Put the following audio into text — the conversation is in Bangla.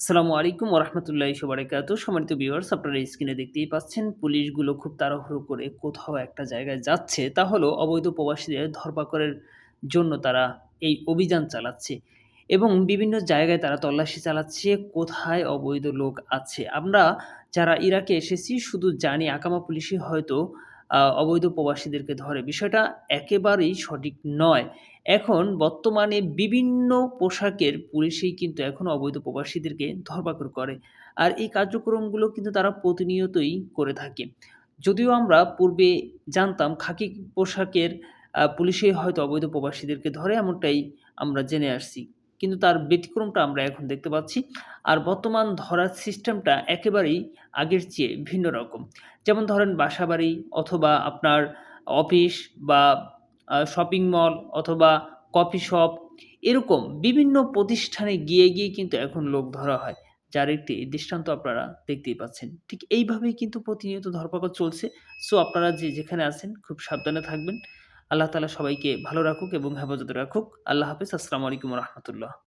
আসসালামু আলাইকুম ওরহমতুল্লাহি ওয়াবারাকাতু। সম্মানিত ভিউয়ার্স আপনারা স্ক্রিনে দেখতেই পাচ্ছেন, পুলিশগুলো খুব তাড়াহুড়ো করে কোথাও একটা জায়গায় যাচ্ছে। তা হলো অবৈধ প্রবাসীদের ধরপাকড়ের জন্য তারা এই অভিযান চালাচ্ছে এবং বিভিন্ন জায়গায় তারা তল্লাশি চালাচ্ছে, কোথায় অবৈধ লোক আছে। আমরা যারা ইরাকে এসেছি শুধু জানি, আকামা পুলিশই হয়তো অবৈধ প্রবাসীদেরকে ধরে। বিষয়টা একেবারেই সঠিক নয়। এখন বর্তমানে বিভিন্ন পোশাকের পুলিশই কিন্তু এখন অবৈধ প্রবাসীদেরকে ধরপাকড় করে। আর এই কার্যক্রমগুলো কিন্তু তারা প্রতিনিয়তই করে থাকে। যদিও আমরা পূর্বে জানতাম, খাকি পোশাকের, আ, পুলিশই হয়তো অবৈধ প্রবাসীদেরকে ধরে, এমনটাই আমরা জেনে আসছি। কিন্তু তার ব্যতিক্রমটা আমরা এখন দেখতে পাচ্ছি। আর বর্তমান ধরার সিস্টেমটা একেবারেই আগের চেয়ে ভিন্ন রকম। যেমন ধরেন বাসাবাড়ি অথবা আপনার অফিস বা শপিং মল অথবা কফি শপ এরকম বিভিন্ন প্রতিষ্ঠানে গিয়ে, গিয়ে কিন্তু এখন লোক ধরা হয়। যার একটি দৃষ্টান্ত আপনারা দেখতেই পাচ্ছেন। ঠিক এইভাবেই কিন্তু প্রতিনিয়ত ধরপাকড় চলছে। সো আপনারা যে যেখানে আছেন খুব সাবধানে থাকবেন। আল্লাহ তালা সবাইকে ভালো রাখুক এবং হেফাজত রাখুক। আল্লাহ হাফিজ আসসালামু আলাইকুম রাহমাতুল্লাহ।